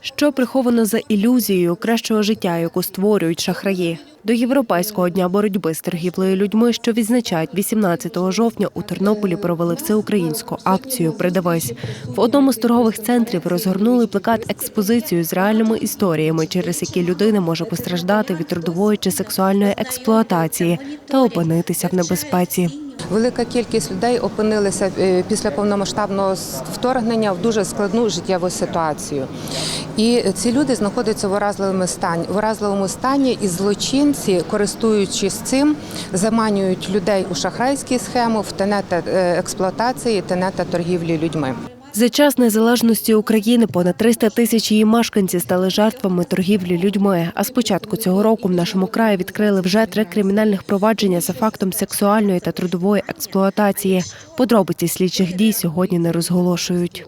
Що приховано за ілюзією кращого життя, яку створюють шахраї? До Європейського дня боротьби з торгівлею людьми, що відзначають 18 жовтня, у Тернополі провели всеукраїнську акцію Придивись. В одному з торгових центрів розгорнули плакат експозицію з реальними історіями, через які людина може постраждати від трудової чи сексуальної експлуатації та опинитися в небезпеці. Велика кількість людей опинилися е, після повномасштабного вторгнення в дуже складну життєву ситуацію. І ці люди знаходяться в уразливому стані. В уразливому стані і злочинці, користуючись цим, заманюють людей у шахрайські схеми, в тенета е, експлуатації, тенета торгівлі людьми. За час незалежності України понад 300 тисяч її мешканців стали жертвами торгівлі людьми. А з початку цього року в нашому краї відкрили вже три кримінальних провадження за фактом сексуальної та трудової експлуатації. Подробиці слідчих дій сьогодні не розголошують.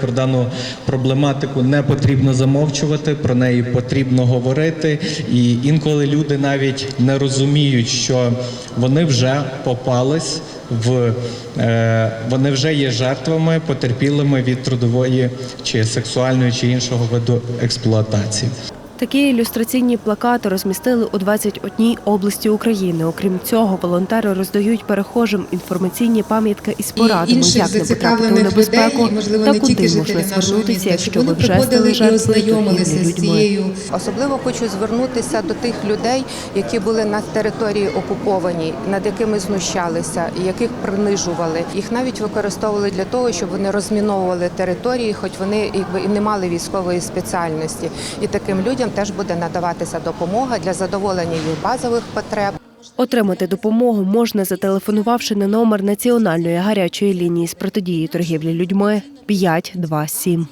Про дану проблематику не потрібно замовчувати, про неї потрібно говорити. І інколи люди навіть не розуміють, що вони вже попались в е, вони вже є жертвами, потерпілими від трудової чи сексуальної чи іншого виду експлуатації. Такі ілюстраційні плакати розмістили у 21 області України. Окрім цього, волонтери роздають перехожим інформаційні пам'ятки із порадами, інших як не потрапити у небезпеку людей, можливо, та не куди можна звернутися, якщо ви вже приходили стали і жертвою з людьми. цією Особливо хочу звернутися до тих людей, які були на території окупованій, над якими знущалися, яких принижували. Їх навіть використовували для того, щоб вони розміновували території, хоч вони якби і не мали військової спеціальності. І таким людям теж буде надаватися допомога для задоволення їх базових потреб. Отримати допомогу можна, зателефонувавши на номер національної гарячої лінії з протидії торгівлі людьми 527.